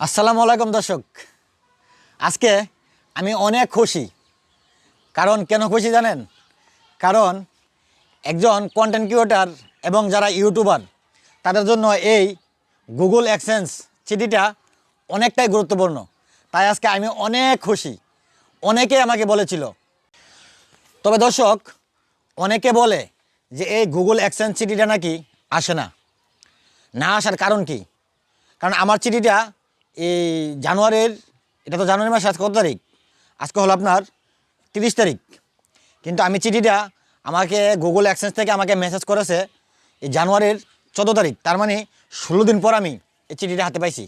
আসসালামু আলাইকুম দর্শক। আজকে আমি অনেক খুশি। কারণ কেন খুশি জানেন? কারণ একজন কন্টেন্ট ক্রিয়েটার এবং যারা ইউটিউবার তাদের জন্য এই গুগল অ্যাক্সেন্স চিঠিটা অনেকটাই গুরুত্বপূর্ণ। তাই আজকে আমি অনেক খুশি। অনেকে আমাকে বলেছিল। তবে দর্শক, অনেকে বলে যে এই গুগল অ্যাক্সেন্স চিঠিটা নাকি আসে না। না আসার কারণ কি? কারণ আমার চিঠিটা এই জানুয়ারির, এটা তো জানুয়ারি মাসে আজকে কত তারিখ? আজকে হলো আপনার তিরিশ তারিখ। কিন্তু আমি চিঠিটা আমাকে গুগল অ্যাক্সেন্স থেকে আমাকে মেসেজ করেছে, এই জানুয়ারির চোদ্দ তারিখ। তার মানে ষোলো দিন পর আমি এই চিঠিটা হাতে পাইছি।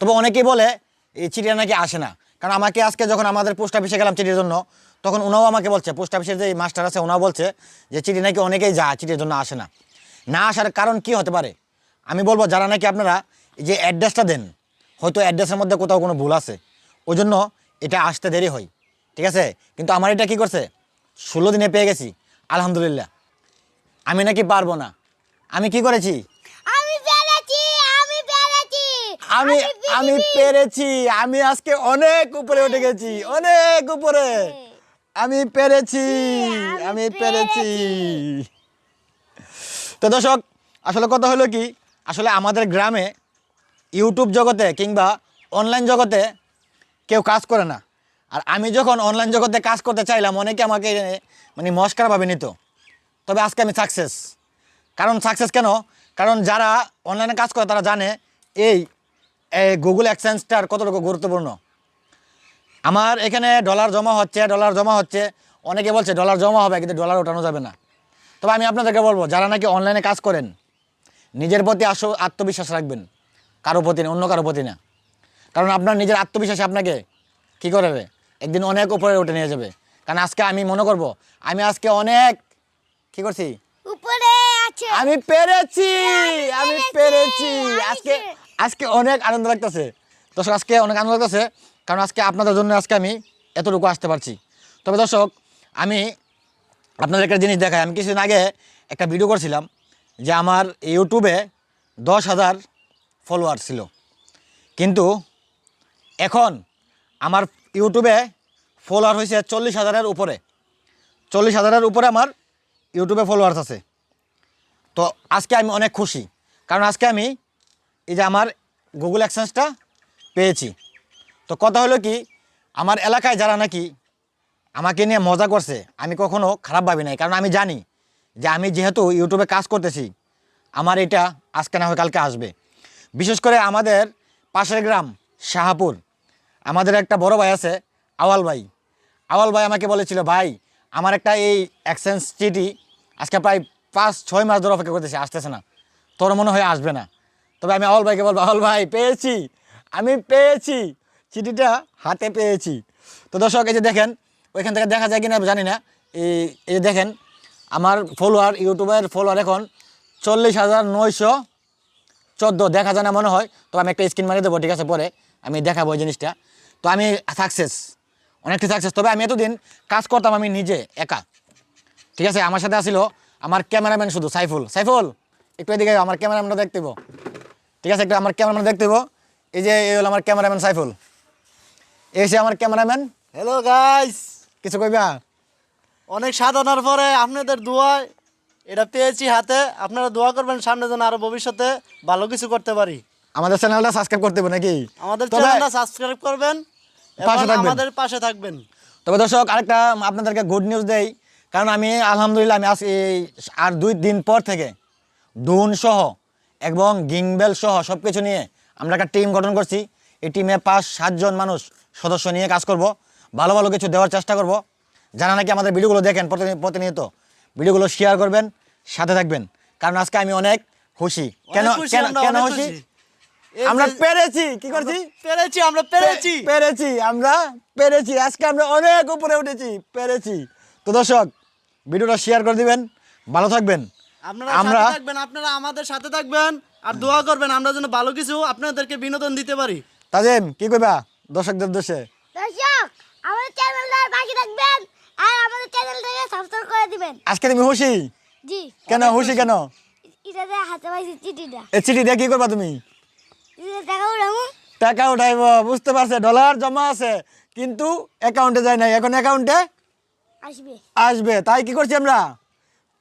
তবে অনেকেই বলে এই চিঠিটা নাকি আসে না। কারণ আমাকে আজকে যখন আমাদের পোস্ট অফিসে গেলাম চিঠির জন্য, তখন ওনাও আমাকে বলছে পোস্ট অফিসের যে মাস্টার আছে ওনাও বলছে যে চিঠি নাকি অনেকেই যায়, চিঠির জন্য আসে না। না আসার কারণ কি হতে পারে? আমি বলব, যারা নাকি আপনারা এই যে অ্যাড্রেসটা দেন হয়তো অ্যাড্রেসের মধ্যে কোথাও কোনো ভুল আছে। ওই জন্য এটা আসতে দেরি হয়। ঠিক আছে? কিন্তু আমার এটা কি করছে? ষোলো দিনে পেয়ে গেছি। আলহামদুলিল্লাহ। আমি নাকি পারব না। আমি কি করেছি? আমি পেরেছি আমি পেরেছি। আমি আমি পেরেছি। আমি আজকে অনেক উপরে উঠে গেছি। অনেক উপরে। আমি পেরেছি। আমি পেরেছি। তো দর্শক আসলে কথা হলো কি? আসলে আমাদের গ্রামে ইউটিউব জগতে কিংবা অনলাইন জগতে কেউ কাজ করে না। আর আমি যখন অনলাইন জগতে কাজ করতে চাইলাম, অনেকে আমাকে মানে মস্কারভাবে নিত। তবে আজকে আমি সাকসেস কারণ সাকসেস কেন? কারণ যারা অনলাইনে কাজ করে, তারা জানে এই গুগল অ্যাক্সেন্সটার কতটুকু গুরুত্বপূর্ণ। আমার এখানে ডলার জমা হচ্ছে ডলার জমা হচ্ছে। অনেকে বলছে ডলার জমা হবে, কিন্তু ডলার ওঠানো যাবে না। তবে আমি আপনাদেরকে বলব, যারা নাকি অনলাইনে কাজ করেন, নিজের প্রতি আস আত্মবিশ্বাস রাখবেন। কারও প্রতি না অন্য কারও প্রতি না। কারণ আপনার নিজের আত্মবিশ্বাসে আপনাকে কী করবে? একদিন অনেক উপরে উঠে নিয়ে যাবে। কারণ আজকে আমি মনে করব আমি আজকে অনেক কি করছি? উপরে আছে। আমি পেরেছি আমি পেরেছি আজকে আজকে অনেক আনন্দ লাগতেছে। দর্শক আজকে অনেক আনন্দ লাগতেছে। কারণ আজকে আপনাদের জন্য আজকে আমি এতটুকু আসতে পারছি। তবে দর্শক আমি আপনাদের একটা জিনিস দেখাই। আমি কিছুদিন আগে একটা ভিডিও করছিলাম যে আমার ইউটিউবে দশ হাজার ফলোয়ার ছিল। কিন্তু এখন আমার ইউটিউবে ফলোয়ার হয়েছে চল্লিশ হাজারের উপরে। চল্লিশ হাজারের উপরে আমার ইউটিউবে ফলোয়ার্স আছে। তো আজকে আমি অনেক খুশি। কারণ আজকে আমি এই যে আমার গুগল অ্যাক্সেন্সটা পেয়েছি। তো কথা হলো কি, আমার এলাকায় যারা নাকি আমাকে নিয়ে মজা করছে, আমি কখনো খারাপ ভাবি নাই। কারণ আমি জানি যে আমি যেহেতু ইউটিউবে কাজ করতেছি, আমার এটা আজকে না হয় কালকে আসবে। বিশেষ করে আমাদের পাশের গ্রাম, শাহাপুর। আমাদের একটা বড় ভাই আছে, আওয়াল ভাই। আওয়াল ভাই আমাকে বলেছিল, ভাই, আমার একটা এই অ্যাক্সেন্স চিঠি আজকে প্রায় পাঁচ, ছয় মাস ধরে অপেক্ষা করতেছি, আসতেছে না। তোর মনে হয় আসবে না? তবে আমি আওয়াল ভাইকে বলব, আওয়াল ভাই, পেয়েছি। আমি পেয়েছি। চিঠিটা হাতে পেয়েছি। তো দর্শক, এই যে দেখেন, ওইখান থেকে দেখা যায় কিনা জানি না। এই এই যে দেখেন, আমার ফলোয়ার ইউটিউবের ফলোয়ার এখন চল্লিশ হাজার নয়শো চোদ্দ দেখা যায় না মনে হয় তো আমি একটা স্ক্রিন মারিয়ে দেবো ঠিক আছে? পরে আমি দেখাবো ওই জিনিসটা। তো আমি সাকসেস অনেকটা সাকসেস তবে আমি এতদিন কাজ করতাম আমি নিজে একা। ঠিক আছে? আমার সাথে আসিল আমার ক্যামেরাম্যান শুধু সাইফুল। সাইফুল একটু এদিকে আমার ক্যামেরাম্যানটা দেখতে। ঠিক আছে? একটু আমার ক্যামেরাম্যান দেখতে। এই যে এই হলো আমার ক্যামেরাম্যান সাইফুল। এই সে আমার ক্যামেরাম্যান হ্যালো গাইস কিছু কইবা? অনেক সাধনার পরে আপনাদের দোয়ায় এটা পেয়েছি হাতে। আপনারা দোয়া করবেন সামনে যেন আরও ভবিষ্যতে ভালো কিছু করতে পারি। আমাদের চ্যানেলটা সাবস্ক্রাইব করতে হবে নাকি? আমাদের চ্যানেলটা সাবস্ক্রাইব করবেন এবং পাশে থাকবেন। আমাদের পাশে থাকবেন। তবে দর্শক আরেকটা আপনাদেরকে গুড নিউজ দেই। কারণ আমি আলহামদুলিল্লাহ আমি আজ এই আর দুই দিন পর থেকে ডুন সহ এবং গিংবেল সহ সব কিছু নিয়ে আমরা একটা টিম গঠন করছি। এই টিমে পাঁচ সাতজন মানুষ সদস্য নিয়ে কাজ করব। ভালো ভালো কিছু দেওয়ার চেষ্টা করব। যারা নাকি আমাদের ভিডিওগুলো দেখেন প্রতিনি- প্রতিনিয়ত ভিডিওগুলো শেয়ার করবেন। সাথে থাকবেন। কারণ আজকে আমি অনেক খুশি। কেন কেন খুশি। আমরা পেরেছি। কি করছি? পেরেছি আমরা পেরেছি। পেরেছি আমরা পেরেছি। আজকে আমরা অনেক উপরে উঠেছি পেরেছি। তো দর্শক ভিডিওটা শেয়ার করে দিবেন। ভালো থাকবেন। আপনারা আমরা সাথে থাকবেন আপনারা আমাদের সাথে থাকবেন আর দোয়া করবেন আমরা যেন ভালো কিছু আপনাদেরকে বিনোদন দিতে পারি। তাজিম কি কইবা দর্শকদের দোষে দর্শক আমাদের চ্যানেলটা বাকি রাখবেন আর আমাদের চ্যানেলটাকে সাবস্ক্রাইব করে দিবেন। আজকে তুমি খুশি। জি। কেন? খুশি কেন? এটাতে হাতে পাইছি চিঠিটা এই চিঠি দিয়ে কি করবা তুমি? টাকা উঠাবো। টাকা উঠাইব বুঝতে পারছে? ডলার জমা আছে কিন্তু অ্যাকাউন্টে যায় নাই। এখন অ্যাকাউন্টে আসবে। আসবে। তাই কি করছি আমরা?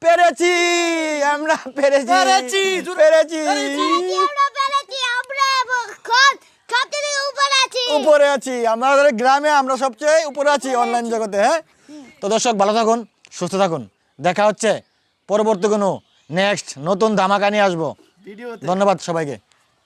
পেরেছি! আমরা পেরেছি। পেরেছি, পেরেছি! পেরেছি, আমরা পেরেছি আমরা এখন সবচেয়ে উপরে আছি। উপরে আছি। আমাদের গ্রামে আমরা সবচেয়ে উপরে আছি অনলাইন জগতে হ্যাঁ? তো দর্শক ভালো থাকুন সুস্থ থাকুন। দেখা হচ্ছে পরবর্তী কোনো নেক্সট নতুন ধামাকা নিয়ে আসব। ধন্যবাদ সবাইকে।